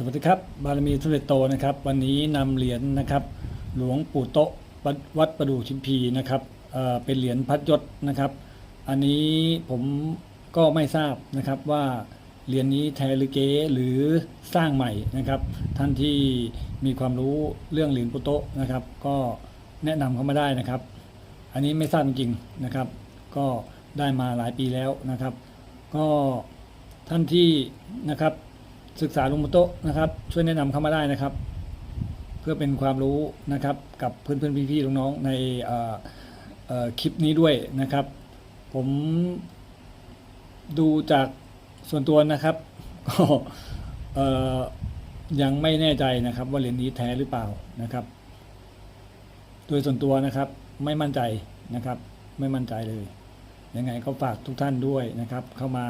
สวัสดีครับ บารมีทุเรโตนะครับ วันนี้นำเหรียญนะครับ หลวงปู่โตะวัดประดู่ชิมพีนะครับเเป็นเหรียญพัดยศนะครับ อันนี้ผมก็ไม่ทราบนะครับว่าเหรียญนี้แท้หรือเก๊หรือสร้างใหม่นะครับ ท่านที่มีความรู้เรื่องเหรียญปู่โตะนะครับ ก็แนะนำเข้ามาได้นะครับ อันนี้ไม่ทราบจริงนะครับ ก็ได้มาหลายปีแล้วนะครับ ก็ท่านที่นะครับ ศึกษาลุงมุโตะนะครับ ช่วยแนะนำเข้ามาได้นะครับ เพื่อเป็นความรู้นะครับ กับเพื่อนๆพี่ๆน้องๆในเอ่อเอ่อคลิปนี้ด้วยนะครับ ผมดูจากส่วนตัวนะครับ ก็ยังไม่แน่ใจนะครับ ว่าเหรียญนี้แท้หรือเปล่านะครับ โดยส่วนตัวนะครับ ไม่มั่นใจนะครับ ไม่มั่นใจเลยยังไงก็ฝากทุกท่านด้วยนะครับ เข้ามา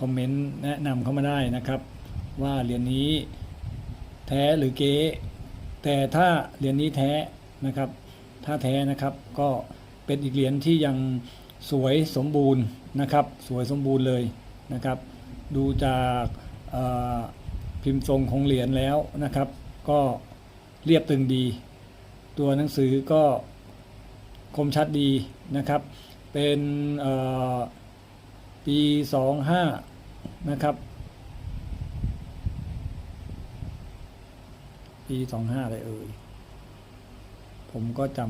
คอมเมนต์แนะนำเข้ามาได้นะครับ ว่าเหรียญนี้แท้หรือเก๊แต่ถ้าเหรียญนี้แท้นะครับ ถ้าแท้นะครับก็เป็นอีกเหรียญที่ยังสวยสมบูรณ์นะครับ สวยสมบูรณ์เลยนะครับ ดูจากพิมพ์ทรงของเหรียญแล้วนะครับ ก็เรียบตึงดี ตัวหนังสือก็คมชัดดีนะครับ เป็นเอ่อปี 25นะครับ ปีสองห้าอะไรเอ่ย ผมก็จ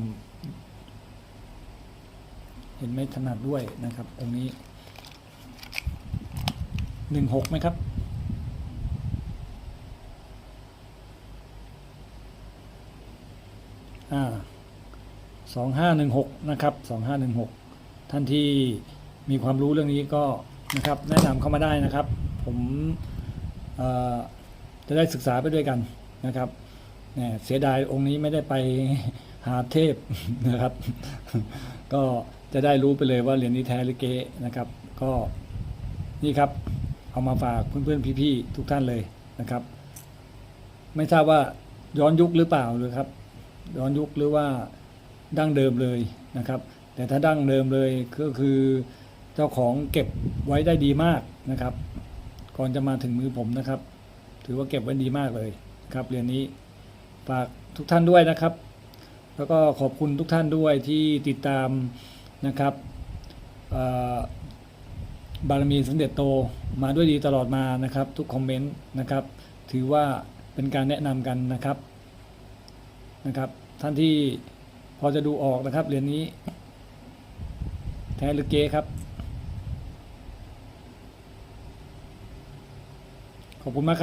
ำเห็นไม่ถนัดด้วยนะครับองนี้หนึ่งหกไหมครับอ่าสองห้าหนึ่งหกนะครับสองห้าหนึ่งหกท่านที่มีความรู้เรื่องนี้ก็นะครับ แนะนำเข้ามาได้นะครับ ผมจะได้ศึกษาไปด้วยกันนะครับ เนี่ยเสียดายองค์นี้ไม่ได้ไปหาเทพนะครับ ก็จะได้รู้ไปเลยว่าเหรียญนี้แท้หรือเก๊นะครับ ก็นี่ครับเอามาฝากเพื่อนๆพี่ๆทุกท่านเลยนะครับ ไม่ทราบว่าย้อนยุคหรือเปล่าหรือครับ ย้อนยุคหรือว่าดั้งเดิมเลยนะครับ แต่ถ้าดั้งเดิมเลยก็คือเจ้าของเก็บไว้ได้ดีมากนะครับ ก่อนจะมาถึงมือผมนะครับ ถือว่าเก็บไว้ดีมากเลยครับเรียนนี้ ฝากทุกท่านด้วยนะครับ แล้วก็ขอบคุณทุกท่านด้วยที่ติดตามนะครับบารมีสมเด็จโตมาด้วยดีตลอดมานะครับ ทุกคอมเมนต์นะครับ ถือว่าเป็นการแนะนำกันนะครับนะครับ ท่านที่พอจะดูออกนะครับเหรียญนี้ แท้หรือเก๊ครับ ขอบคุณมากครับ